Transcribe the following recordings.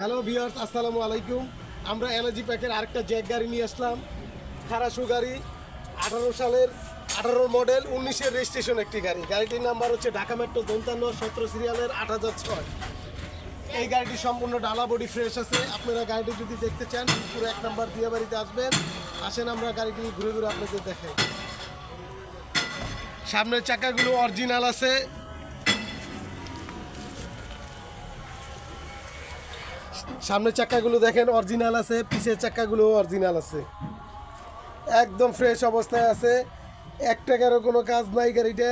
Hello viewers আসসালামু আলাইকুম। আমরা এনার্জি প্যাকের আরেকটা জ্যাক গাড়ি নিয়ে আসলাম। খারাসু গাড়ি আঠারো সালের, আঠারো মডেল উনিশের রেজিস্ট্রেশন একটি গাড়ি। গাড়িটির নাম্বার হচ্ছে ঢাকা মেট্রো দন্তান্ন, সতেরো সিরিয়ালের আট হাজার ছয়। এই গাড়িটি সম্পূর্ণ ডালা বডি ফ্রেশ আছে। আপনারা গাড়িটি যদি দেখতে চান, পুরো এক নাম্বার দিয়ে বাড়িতে আসবেন। আসেন আমরা গাড়িটি ঘুরে ঘুরে আপনাদের দেখাই। সামনের চাকাগুলো অরিজিনাল আছে। সামনের চাকাগুলো দেখেন অরিজিনাল আছে, পিছের চাকাগুলো অরিজিনাল আছে। একদম ফ্রেশ অবস্থায় আছে। একটা কারও কোনো কাজ নাই গাড়িটা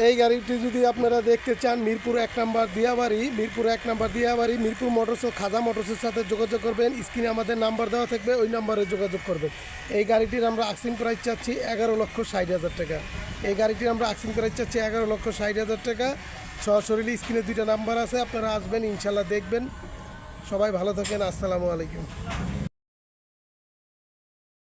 এই গাড়িটি যদি আপনারা দেখতে চান, মিরপুর এক নাম্বার দিয়াবাড়ি, মিরপুর এক নাম্বার দিয়াবাড়ি, মিরপুর মোটরস ও খাজা মোটরসের সাথে যোগাযোগ করবেন। স্ক্রিনে আমাদের নাম্বার দেওয়া থাকবে, ওই নাম্বারে যোগাযোগ করবেন। এই গাড়িটির আমরা আক্সিং প্রাইস চাচ্ছি এগারো লক্ষ ষাট হাজার টাকা। এই গাড়িটির আমরা আক্সিং প্রাইস চাচ্ছি এগারো লক্ষ ষাট হাজার টাকা। সরাসরি স্ক্রিনে দুইটা নাম্বার আছে, আপনারা আসবেন, ইনশাল্লাহ দেখবেন। সবাই ভালো থাকেন, আসসালামু আলাইকুম।